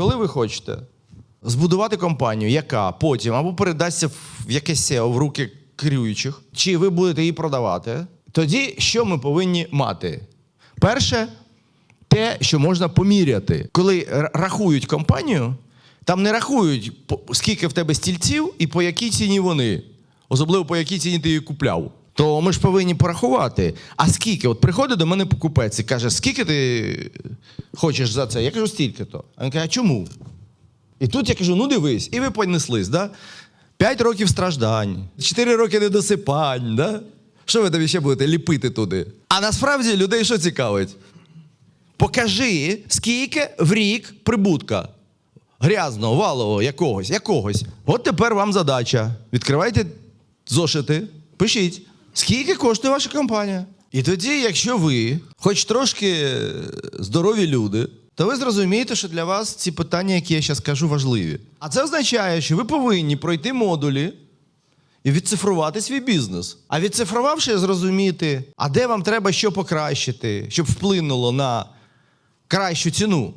коли ви хочете збудувати компанію, яка потім або передасться в якесь SEO в руки керуючих, чи ви будете її продавати, тоді що ми повинні мати? Перше, те, що можна поміряти. Коли рахують компанію, там не рахують, скільки в тебе стільців і по якій ціні вони. Особливо по якій ціні ти її купляв. То ми ж повинні порахувати. А скільки? От приходить до мене покупець і каже, скільки ти хочеш за це? Я кажу, стільки-то. А він каже, а чому? І тут я кажу: ну дивись, і ви понеслись, да? П'ять років страждань, чотири роки недосипань, да? Що ви тобі ще будете ліпити туди? А насправді людей що цікавить? Покажи, скільки в рік прибутка. Грязного, валового, якогось, якогось. От тепер вам задача. Відкривайте зошити, пишіть, скільки коштує ваша компанія. І тоді, якщо ви, хоч трошки е, здорові люди, то ви зрозумієте, що для вас ці питання, які я зараз кажу, важливі. А це означає, що ви повинні пройти модулі і відцифрувати свій бізнес. А відцифрувавши, зрозуміти, а де вам треба що покращити, щоб вплинуло на кращу ціну.